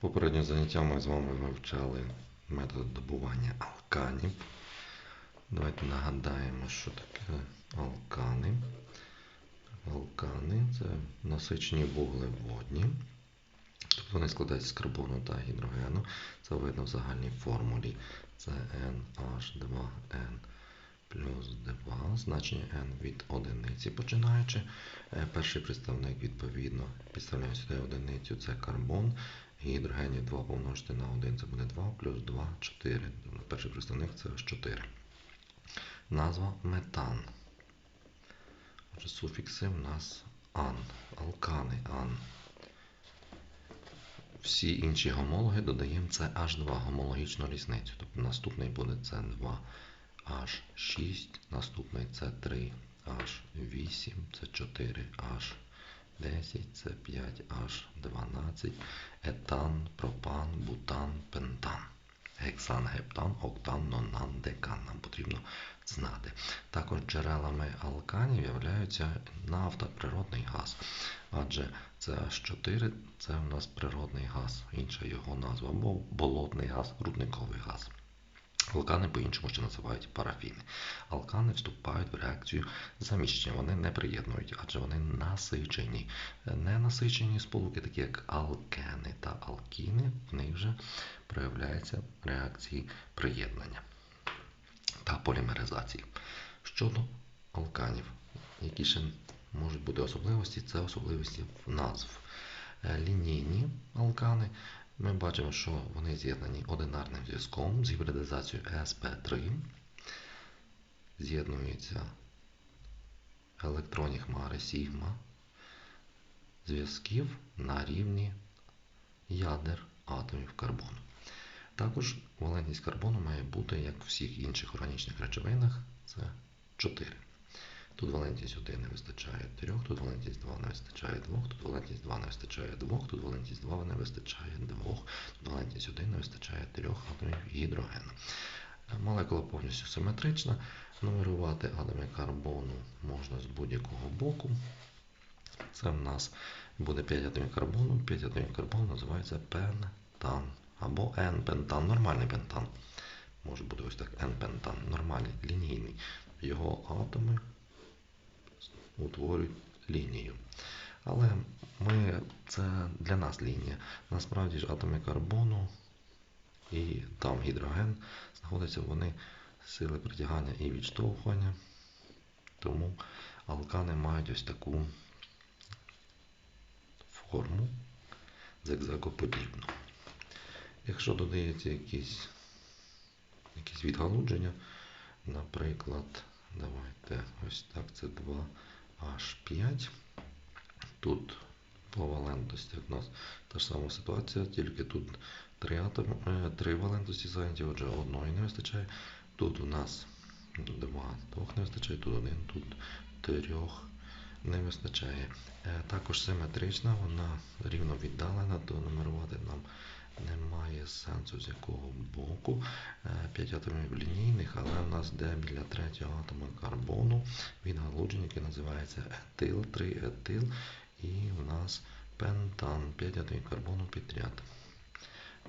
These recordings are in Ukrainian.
Попереднє заняття ми з вами вивчали метод добування алканів. Давайте нагадаємо, що таке алкани. Алкани це насичені вуглеводні. Тобто вони складаються з карбону та гідрогену. Це видно в загальній формулі. Це NH2N плюс 2, значення n від одиниці починаючи. Е, Перший представник, відповідно, підставляємо сюди одиницю, це карбон. Гідрогенів 2 помножити на 1 це буде 2, плюс 2, 4. Перший представник це аж 4. Назва метан. Отже, суфікси в нас ан, алкани, ан. Всі інші гомологи додаємо це H2 гомологічну різницю. Тобто наступний буде С2 H6, наступний С3 H8, це 4 H10, це 5 H12, етан, пропан, бутан, пентан. Гексан, гептан, октан, нонан, декан. Нам потрібно знати. Також джерелами алканів являються нафта, природний газ. Адже це H4 це у нас природний газ, інша його назва, або болотний газ, рудниковий газ. Алкани по-іншому ще називають парафіни. Алкани вступають в реакцію заміщення. Вони не приєднують, адже вони насичені. Ненасичені сполуки, такі як алкени та алкіни, в них вже проявляються реакції приєднання та полімеризації. Щодо алканів, які ще можуть бути особливості, це особливості назв. Лінійні алкани ми бачимо, що вони з'єднані одинарним зв'язком з гібридизацією SP3. З'єднуються електронні хмари сігма зв'язків на рівні ядер атомів карбону. Також валентність карбону має бути, як в всіх інших органічних речовинах, це 4. Тут валентність 1 не вистачає 3, тут валентність 2 не вистачає 2, тут валентність 2 не вистачає 2, тут валентність 2 не вистачає 2, тут валентність 1 не вистачає 3 атомів гідрогену. Молекула повністю симетрична. Нумерувати атоми карбону можна з будь-якого боку. Це в нас буде 5 атомів карбону. 5 атомів карбону називається пентан або N-пентан, нормальний пентан. Може бути ось так N-пентан, нормальний, лінійний. Його атоми утворюють лінію. Але ми, це для нас лінія. Насправді ж атоми карбону і там гідроген знаходяться вони сили притягання і відштовхування. Тому алкани мають ось таку форму зигзагоподібну. Якщо додається якісь, якісь відгалудження, наприклад, давайте ось так, це 2H5. Тут по валентності у нас та ж сама ситуація, тільки тут три атоми, три валентності зайняті, отже, одної не вистачає. Тут у нас два, двох не вистачає, тут один, тут трьох не вистачає. Також симетрична, вона рівно віддалена, то нумерувати нам немає сенсу з якого боку. 5 атомів лінійних, але в нас де біля третього атома карбону відгалудження, яке називається етил, 3 етил, і в нас пентан, 5 атомів карбону підряд.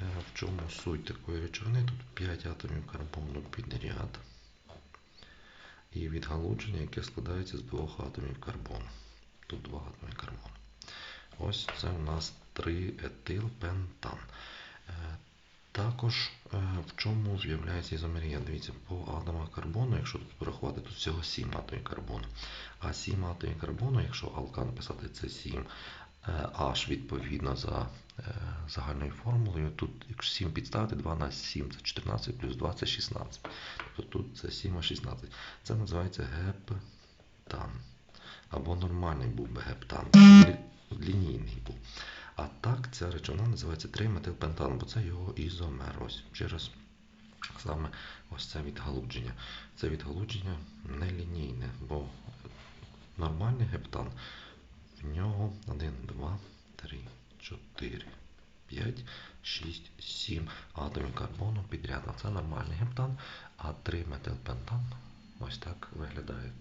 В чому суть такої речовини? Тут 5 атомів карбону підряд. І відгалудження, яке складається з двох атомів карбону. Тут два атоми карбону. Ось це у нас 3 етилпентан. Також в чому з'являється ізомерія? Дивіться, по атомах карбону, якщо тут порахувати, тут всього 7 атомів карбону. А 7 атомів карбону, якщо алкан писати це 7, H відповідно за загальною формулою. Тут, якщо 7 підставити, 2 на 7 це 14 плюс 2 це 16. Тобто тут це 7 а 16. Це називається гептан. Або нормальний був би гептан. Лінійний був. А так ця речовина називається 3-метилпентан, бо це його ізомер. Ось через саме ось це відгалудження. Це відгалудження нелінійне, бо нормальний гептан в нього 1, 2, 3, 4, 5, 6, 7 атомів карбону підряд. Це нормальний гептан, а 3-метилпентан ось так виглядають.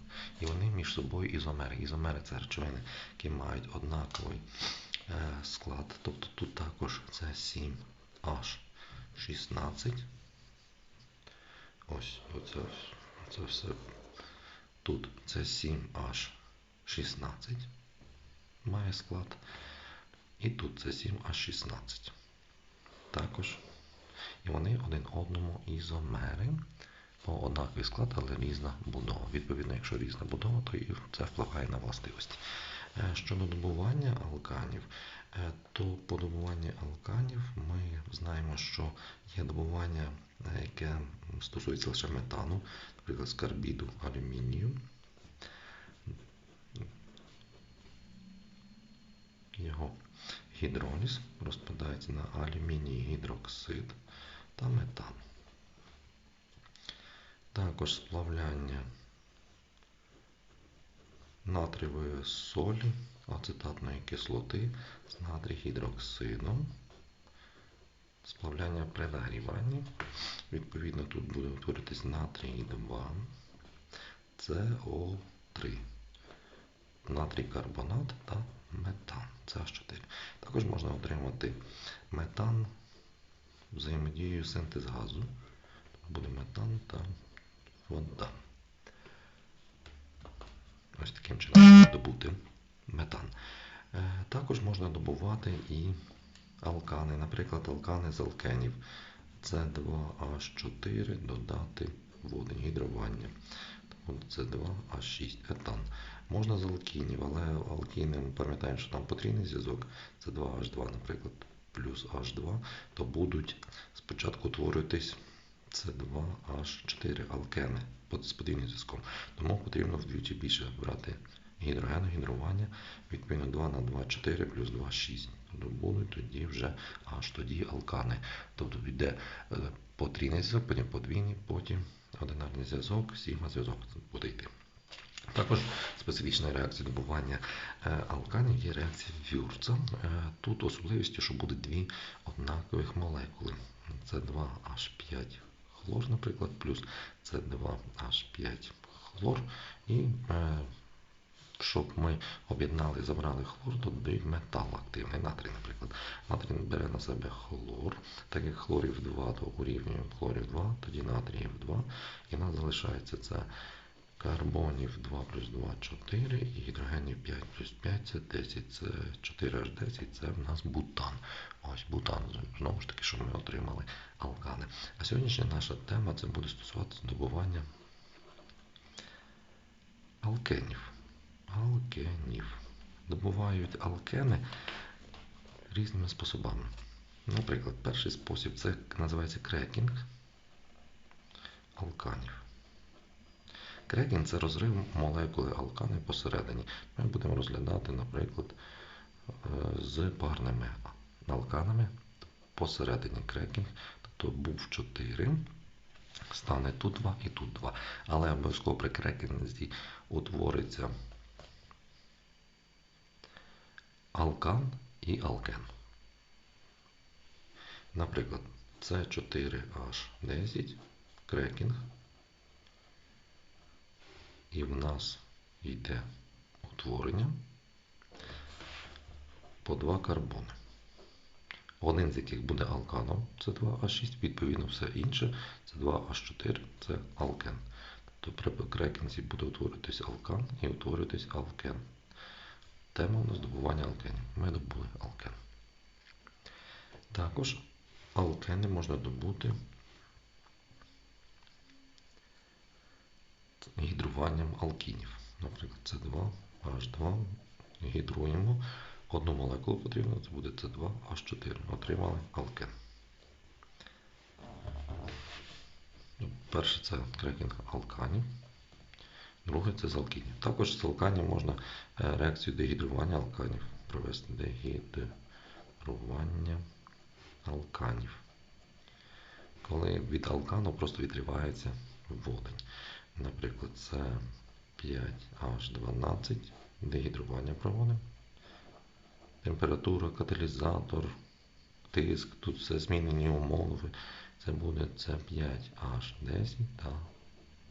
І вони між собою ізомери. Ізомери це речовини, які мають однаковий склад. Тобто тут також це 7H16. Ось оце, це все. Тут це 7H16 має склад. І тут це 7H16. Також. І вони один одному ізомери по однаковий склад, але різна будова. Відповідно, якщо різна будова, то і це впливає на властивості. Е, щодо добування алканів, е, то по добуванню алканів ми знаємо, що є добування, е, яке стосується лише метану, наприклад, скарбіду алюмінію. Його гідроліз розпадається на алюміній гідроксид та метан. Також сплавляння натрієвої солі, ацетатної кислоти з натрій гідроксидом. Сплавляння при нагріванні. Відповідно, тут буде утворитись натрій 2, СО3, натрій карбонат та метан. CH4. Також можна отримати метан взаємодією синтез газу. Буде метан та вода. Ось таким чином добути метан. Е, також можна добувати і алкани, наприклад, алкани з алкенів. Це 2H4 додати водень, гідрування. Це 2H6 етан. Можна з алкінів, але алкіни ми пам'ятаємо, що там потрійний зв'язок, це 2H2, наприклад, плюс H2, то будуть спочатку утворюватись це 2H4 алкени з зв'язком. Тому потрібно вдвічі більше брати гідрогену, гідрування, відповідно 2 на 2, 4 плюс 2, 6. Тобто будуть тоді вже аж тоді алкани. Тобто йде е, потрійний зв'язок, потім подвійний, потім одинарний зв'язок, сігма зв'язок буде йти. Також специфічна реакція добування е, алканів є реакція Вюрца. Е, тут особливістю, що будуть дві однакових молекули. Це 2H5 хлор, наприклад, плюс С2H5 хлор. І е, щоб ми об'єднали, забрали хлор, додають метал активний натрій, наприклад. Натрій бере на себе хлор, так як хлорів 2, то урівнює хлорів 2, тоді натріїв 2, і у нас залишається це карбонів 2 плюс 2 4 і гідрогенів 5 плюс 5 це 10, це 4H10, це в нас бутан. Ось бутан, знову ж таки, що ми отримали алкани. А сьогоднішня наша тема це буде стосуватися добування алкенів. Алкенів. Добувають алкени різними способами. Наприклад, перший спосіб це називається крекінг алканів. Крекінг це розрив молекули алкани посередині. Ми будемо розглядати, наприклад, е, з парними алканами посередині крекінг. Тобто був 4, стане тут 2 і тут 2. Але обов'язково при крекінзі утвориться алкан і алкен. Наприклад, це 4H10 крекінг. І в нас йде утворення по два карбони. Один з яких буде алканом, це 2H6, відповідно, все інше це 2H4, це алкен. Тобто при крекінзі буде утворюватись алкан і утворюватись алкен. Тема у нас добування алкенів. Ми добули алкен. Також алкени можна добути гідруванням алкінів. Наприклад, С2, H2, гідруємо. Одну молекулу потрібно, це буде С2H4. Отримали алкен. Ну, перше це крекінг алканів. Друге це з алкінів. Також з алканів можна е, реакцію дегідрування алканів провести дегідрування алканів. Коли від алкану просто відривається водень. Наприклад, це 5H12, дегідрування проводимо. Температура, каталізатор, тиск, тут все змінені умови. Це буде це 5H10 та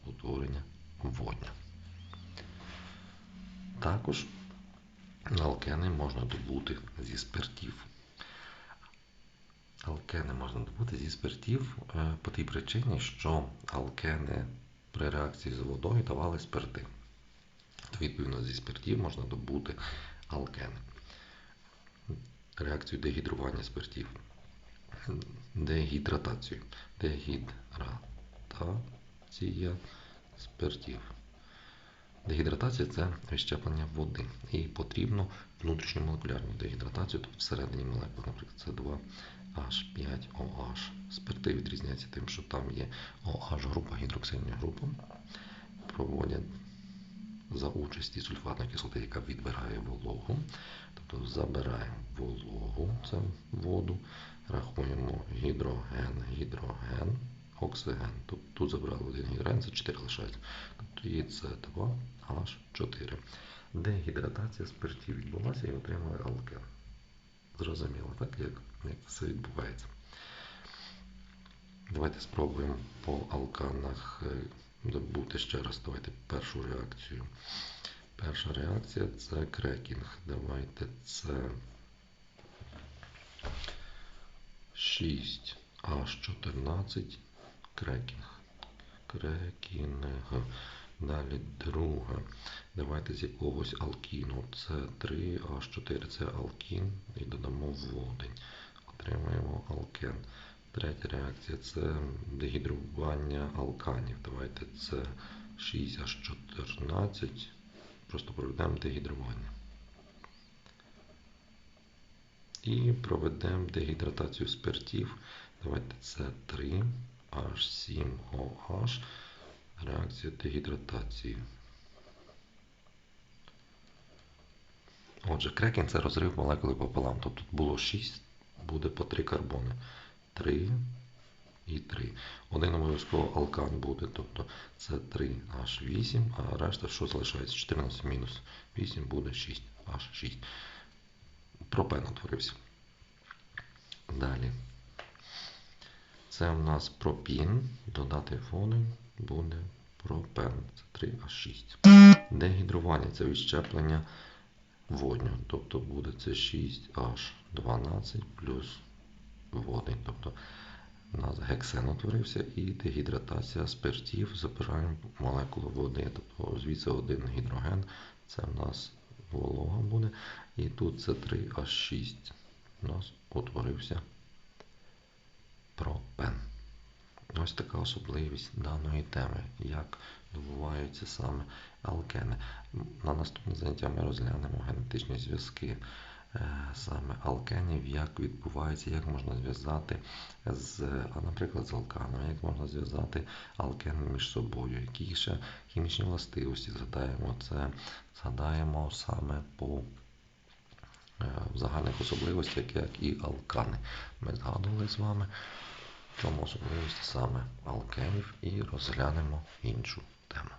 утворення водня. Також Алкени можна добути зі спиртів. Алкени можна добути зі спиртів е, по тій причині, що алкени при реакції з водою давали спирти. То, відповідно, зі спиртів можна добути алкени. Реакцію дегідрування спиртів. Дегідратацію. Дегідратація спиртів. Дегідратація це відщеплення води. І потрібно внутрішньомолекулярну дегідратацію, тобто всередині молекул, наприклад, це 2H5OH. Спирти відрізняються тим, що там є OH група, гідроксильна група. Проводять за участі сульфатної кислоти, яка відбирає вологу. Тобто забираємо вологу, це воду, рахуємо гідроген, гідроген, оксиген. Тобто тут забрали один гідроген, це 4 лишається. Тобто і це 2H4. Дегідратація спиртів відбулася і отримали алкен. Зрозуміло, так, як, як це відбувається. Давайте спробуємо по алканах добути ще раз. Давайте першу реакцію. Перша реакція це крекінг. Давайте це 6H14 крекінг. Крекінг. Далі друга. Давайте з якогось алкіну. Це 3H4, це алкін. І додамо водень. Отримаємо алкен. Третя реакція це дегідрування алканів. Давайте це 6H14. Просто проведемо дегідрування. І проведемо дегідратацію спиртів. Давайте це 3H7OH. Реакція дегідратації. Отже, крекінг це розрив молекули пополам. Тобто тут було 6, буде по 3 карбони. 3 і 3. Один обов'язково алкан буде, тобто це 3H8, а решта, що залишається? 14 мінус 8 буде 6H6. Пропен утворився. Далі. Це у нас пропін. Додати водень буде пропен. Це 3H6. Дегідрування це відщеплення водню. Тобто буде це 6H12 плюс водень. Тобто у нас гексен утворився і дегідратація спиртів. Забираємо молекулу води. Тобто звідси один гідроген. Це в нас волога буде. І тут це 3H6. У нас утворився пропен. Ось така особливість даної теми, як добуваються саме алкени. На наступне заняття ми розглянемо генетичні зв'язки саме алкенів, як відбувається, як можна зв'язати з, наприклад, з алканом, як можна зв'язати алкени між собою, які ще хімічні властивості згадаємо. Це згадаємо саме по в загальних особливостях, як і алкани. Ми згадували з вами в чому особливості саме алкенів і розглянемо іншу тему.